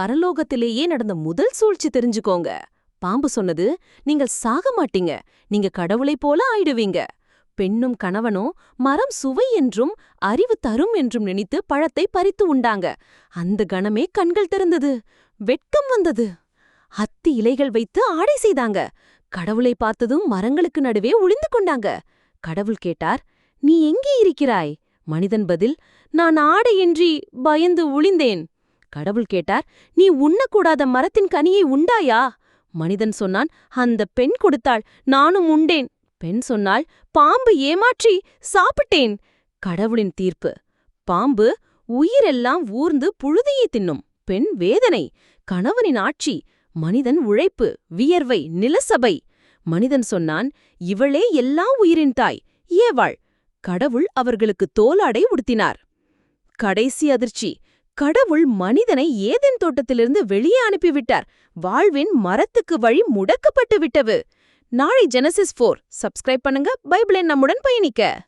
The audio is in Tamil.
பரலோகத்திலேயே நடந்த முதல் சூழ்ச்சி தெரிஞ்சுக்கோங்க. பாம்பு சொன்னது நீங்கள் சாக மாட்டீங்க. நீங்க கடவுளைப் போல ஆயிடுவீங்க. பெண்ணும் கணவனும் மரம் சுவை என்றும் அறிவு தரும் என்றும் நினைத்து பழத்தை பறித்து உண்டாங்க. அந்த கணமே கண்கள் திறந்தது. வெட்கம் வந்தது. அத்தி இலைகள் வைத்து ஆடை செய்தாங்க. கடவுளை பார்த்ததும் மரங்களுக்கு நடுவே ஒளிந்து கொண்டாங்க. கடவுள் கேட்டார் நீ எங்கே இருக்கிறாய்? மனிதன் பதில் நான் ஆடையின்றி பயந்து ஒளிந்தேன். கடவுள் கேட்டார் நீ உண்ணக்கூடாத மரத்தின் கனியை உண்டாயா? மனிதன் சொன்னான் அந்த பெண் கொடுத்தாள் நானும் உண்டேன். பெண் சொன்னாள் பாம்பு ஏமாற்றி சாப்பிட்டேன். கடவுளின் தீர்ப்பு பாம்பு உயிரெல்லாம் ஊர்ந்து புழுதியை தின்னும். பெண் வேதனை கணவனின் ஆட்சி மனிதன் உழைப்பு வியர்வை நிலசபை. மனிதன் சொன்னான் இவளே எல்லா உயிரின் தாய் ஏவாள். கடவுள் அவர்களுக்கு தோலாடை உடுத்தினார். கடைசி அதிர்ச்சி கடவுள் மனிதனை ஏதென் தோட்டத்திலிருந்து வெளியே அனுப்பிவிட்டார். வாழ்வின் மரத்துக்கு வழி முடக்கப்பட்டு விட்டவு நாளை ஜெனசிஸ் ஃபோர் சப்ஸ்கிரைப் பண்ணுங்க. பைபிளை நம்முடன் பயணிக்க.